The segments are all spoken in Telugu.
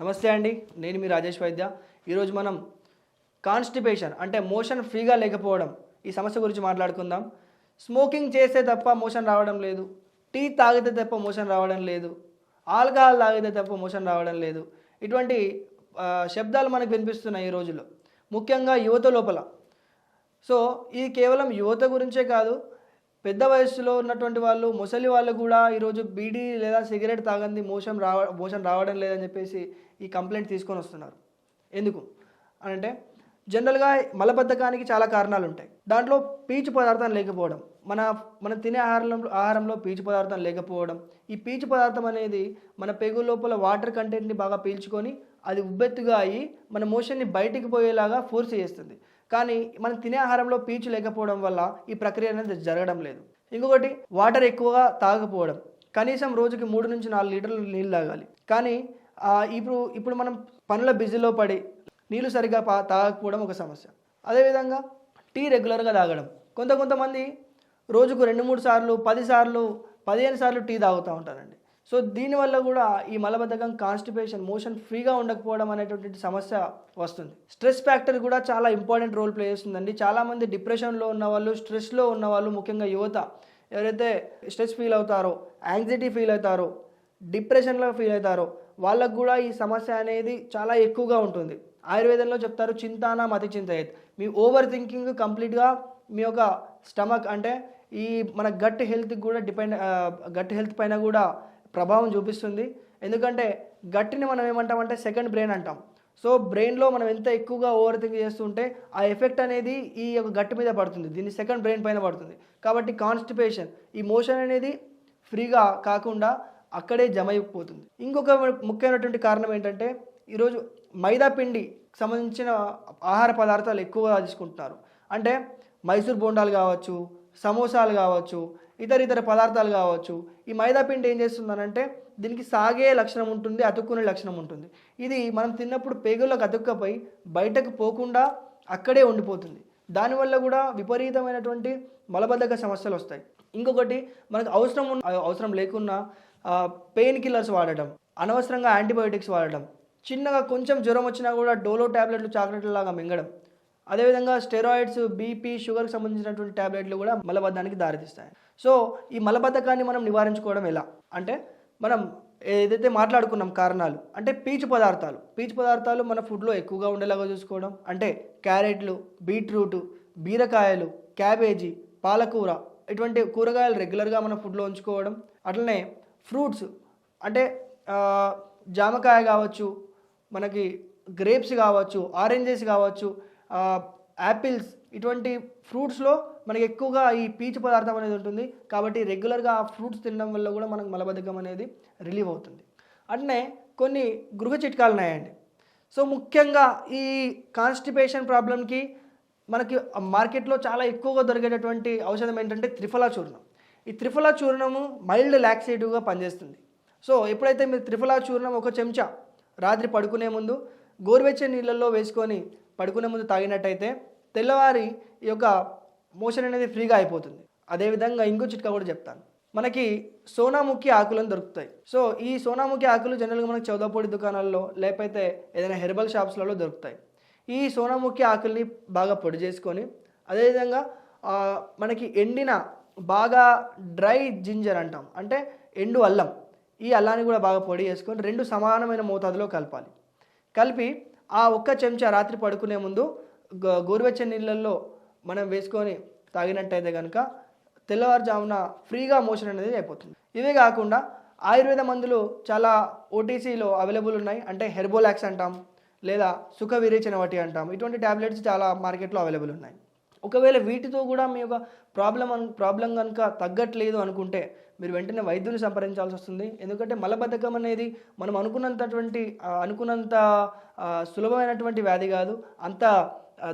నమస్తే అండి నేను మీ రాజేష్ వైద్య. ఈరోజు మనం కాన్స్టిపేషన్ అంటే మోషన్ ఫ్రీగా లేకపోవడం ఈ సమస్య గురించి మాట్లాడుకుందాం. స్మోకింగ్ చేస్తే తప్ప మోషన్ రావడం లేదు. టీ తాగితే తప్ప మోషన్ రావడం లేదు. ఆల్కహాల్ తాగితే తప్ప మోషన్ రావడం లేదు. ఇటువంటి శబ్దాలు మనకు వినిపిస్తున్నాయి ఈ రోజుల్లో. ముఖ్యంగా యువత లోపల. సో ఇది కేవలం యువత గురించే కాదు పెద్ద వయస్సులో ఉన్నటువంటి వాళ్ళు ముసలి వాళ్ళు కూడా ఈరోజు బీడీ లేదా సిగరెట్ తాగంది మోషన్ రావ మోషన్ రావడం లేదని చెప్పేసి ఈ కంప్లైంట్ తీసుకొని వస్తున్నారు. ఎందుకు? అని అంటే జనరల్గా మలబద్ధకానికి చాలా కారణాలు ఉంటాయి. దాంట్లో పీచు పదార్థం లేకపోవడం మన మనం తినే ఆహారంలో ఆహారంలో పీచు పదార్థం లేకపోవడం ఈ పీచు పదార్థం అనేది మన పెగు లోపల వాటర్ కంటెంట్ని బాగా పీల్చుకొని అది ఉబ్బెత్తుగా అయ్యి మన మోషన్ని బయటికి పోయేలాగా ఫోర్స్ చేస్తుంది. కానీ మనం తినే ఆహారంలో పీచు లేకపోవడం వల్ల ఈ ప్రక్రియ అనేది జరగడం లేదు. ఇంకొకటి వాటర్ ఎక్కువగా తాగకపోవడం. కనీసం రోజుకి మూడు నుంచి నాలుగు లీటర్లు నీళ్ళు తాగాలి. కానీ ఇప్పుడు ఇప్పుడు మనం పనుల బిజీలో పడి నీళ్ళు సరిగా పా తాగకపోవడం ఒక సమస్య. అదేవిధంగా టీ రెగ్యులర్గా తాగడం. కొంత కొంతమంది రోజుకు రెండు మూడు సార్లు పది సార్లు పదిహేను సార్లు టీ తాగుతూ ఉంటారండి. సో దీనివల్ల కూడా ఈ మలబద్ధకం కాన్స్టిపేషన్ మోషన్ ఫ్రీగా ఉండకపోవడం అనేటువంటి సమస్య వస్తుంది. స్ట్రెస్ ఫ్యాక్టర్ కూడా చాలా ఇంపార్టెంట్ రోల్ ప్లే చేస్తుందండి. చాలామంది డిప్రెషన్లో ఉన్న వాళ్ళు స్ట్రెస్లో ఉన్న వాళ్ళు ముఖ్యంగా యువత ఎవరైతే స్ట్రెస్ ఫీల్ అవుతారో యాంగ్జైటీ ఫీల్ అవుతారో డిప్రెషన్లో ఫీల్ అవుతారో వాళ్ళకు కూడా ఈ సమస్య అనేది చాలా ఎక్కువగా ఉంటుంది. ఆయుర్వేదంలో చెప్తారు చింతాన మతి చింతయత్. మీ ఓవర్ థింకింగ్ కంప్లీట్గా మీ యొక్క స్టమక్ అంటే ఈ మన గట్ హెల్త్కి కూడా డిపెండ్ గట్ హెల్త్ పైన కూడా ప్రభావం చూపిస్తుంది. ఎందుకంటే గట్టిని మనం ఏమంటామంటే సెకండ్ బ్రెయిన్ అంటాం. సో బ్రెయిన్లో మనం ఎంత ఎక్కువగా ఓవర్ థింక్ చేస్తుంటే ఆ ఎఫెక్ట్ అనేది ఈ యొక్క గట్టు మీద పడుతుంది. దీన్ని సెకండ్ బ్రెయిన్ పైన పడుతుంది. కాబట్టి కాన్స్టిపేషన్ ఈ మోషన్ అనేది ఫ్రీగా కాకుండా అక్కడే జమ అయిపోతుంది. ఇంకొక ముఖ్యమైనటువంటి కారణం ఏంటంటే ఈరోజు మైదా పిండి సంబంధించిన ఆహార పదార్థాలు ఎక్కువగా తీసుకుంటున్నారు. అంటే మైసూర్ బోండాలు కావచ్చు సమోసాలు కావచ్చు ఇతర ఇతర పదార్థాలు కావచ్చు. ఈ మైదా పిండి ఏం చేస్తుందనంటే దీనికి సాగే లక్షణం ఉంటుంది అతుక్కునే లక్షణం ఉంటుంది. ఇది మనం తిన్నప్పుడు పేగులకు అతుక్కపోయి బయటకు పోకుండా అక్కడే ఉండిపోతుంది. దానివల్ల కూడా విపరీతమైనటువంటి మలబద్ధక సమస్యలు వస్తాయి. ఇంకొకటి మనకు అవసరం ఉన్న అవసరం లేకున్నా పెయిన్ కిల్లర్స్ వాడటం అనవసరంగా యాంటీబయోటిక్స్ వాడటం చిన్నగా కొంచెం జ్వరం వచ్చినా కూడా డోలో ట్యాబ్లెట్లు చాక్లెట్లు లాగా మింగడం అదేవిధంగా స్టెరాయిడ్స్ బీపీ షుగర్కి సంబంధించినటువంటి ట్యాబ్లెట్లు కూడా మలబద్ధానికి దారితీస్తాయి. సో ఈ మలబద్ధకాన్ని మనం నివారించుకోవడం ఎలా? అంటే మనం ఏదైతే మాట్లాడుకున్నాం కారణాలు అంటే పీచు పదార్థాలు పీచు పదార్థాలు మన ఫుడ్లో ఎక్కువగా ఉండేలాగా చూసుకోవడం అంటే క్యారెట్లు బీట్రూట్ బీరకాయలు క్యాబేజీ పాలకూర ఇటువంటి కూరగాయలు రెగ్యులర్గా మన ఫుడ్లో ఉంచుకోవడం అట్లనే ఫ్రూట్స్ అంటే జామకాయ కావచ్చు మనకి గ్రేప్స్ కావచ్చు ఆరెంజెస్ కావచ్చు యాపిల్స్ ఇటువంటి ఫ్రూట్స్లో మనకి ఎక్కువగా ఈ పీచు పదార్థం అనేది ఉంటుంది. కాబట్టి రెగ్యులర్గా ఆ ఫ్రూట్స్ తినడం వల్ల కూడా మనకు మలబద్ధకం అనేది రిలీవ్ అవుతుంది. అట్నే కొన్ని గృహ చిట్కాలు ఉన్నాయండి. సో ముఖ్యంగా ఈ కాన్స్టిపేషన్ ప్రాబ్లంకి మనకి మార్కెట్లో చాలా ఎక్కువగా దొరికేటటువంటి ఔషధం ఏంటంటే త్రిఫలా చూర్ణం. ఈ త్రిఫలా చూర్ణము మైల్డ్ లాక్సేటివ్గా పనిచేస్తుంది. సో ఎప్పుడైతే మీరు త్రిఫలా చూర్ణం ఒక చెంచా రాత్రి పడుకునే ముందు గోరువెచ్చని నీళ్ళల్లో వేసుకొని పడుకునే ముందు తాగినట్టయితే తెల్లవారి ఈ యొక్క మోషన్ అనేది ఫ్రీగా అయిపోతుంది. అదేవిధంగా ఇంకో చిట్కా కూడా చెప్తాను. మనకి సోనాముఖి ఆకులను దొరుకుతాయి. సో ఈ సోనాముఖి ఆకులు జనరల్గా మనకి చౌదాపొడి దుకాణాల్లో లేకపోతే ఏదైనా హెర్బల్ షాప్స్లలో దొరుకుతాయి. ఈ సోనాముఖి ఆకుల్ని బాగా పొడి చేసుకొని అదేవిధంగా మనకి ఎండిన బాగా డ్రై జింజర్ అంటాం. అంటే ఎండు అల్లం. ఈ అల్లాన్ని కూడా బాగా పొడి చేసుకొని రెండు సమానమైన మోతాదులో కలపాలి. కలిపి ఆ ఒక్క చెంచా రాత్రి పడుకునే ముందు గోరువెచ్చని నీళ్ళల్లో మనం వేసుకొని తాగినట్టయితే కనుక తెల్లవారుజామున ఫ్రీగా మోషన్ అనేది అయిపోతుంది. ఇవే కాకుండా ఆయుర్వేద మందులు చాలా ఓటీసీలో అవైలబుల్ ఉన్నాయి. అంటే హెర్బోలాక్స్ అంటాం లేదా సుఖ విరేచన వాటి అంటాం. ఇటువంటి ట్యాబ్లెట్స్ చాలా మార్కెట్లో అవైలబుల్ ఉన్నాయి. ఒకవేళ వీటితో కూడా మీ యొక్క ప్రాబ్లం అను ప్రాబ్లం కనుక తగ్గట్లేదు అనుకుంటే మీరు వెంటనే వైద్యుని సంప్రదించాల్సి వస్తుంది. ఎందుకంటే మలబద్ధకం అనేది మనం అనుకున్నంతటువంటి అనుకున్నంత సులభమైనటువంటి వ్యాధి కాదు. అంత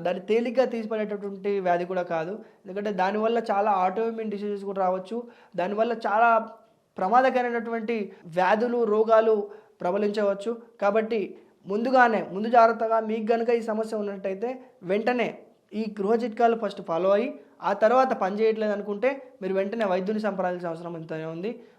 దాన్ని తేలిగ్గా తీసిపడేటటువంటి వ్యాధి కూడా కాదు. ఎందుకంటే దానివల్ల చాలా ఆటోమిన్ డిసీజెస్ కూడా రావచ్చు. దానివల్ల చాలా ప్రమాదకరమైనటువంటి వ్యాధులు రోగాలు ప్రబలించవచ్చు. కాబట్టి ముందుగానే ముందు జాగ్రత్తగా మీకు కనుక ఈ సమస్య ఉన్నట్టయితే వెంటనే ఈ గృహ చిట్కాలు ఫస్ట్ ఫాలో అయ్యి ఆ తర్వాత పని చేయట్లేదు అనుకుంటే మీరు వెంటనే వైద్యుని సంప్రదించాల్సిన అవసరం ఎంతనే ఉంది.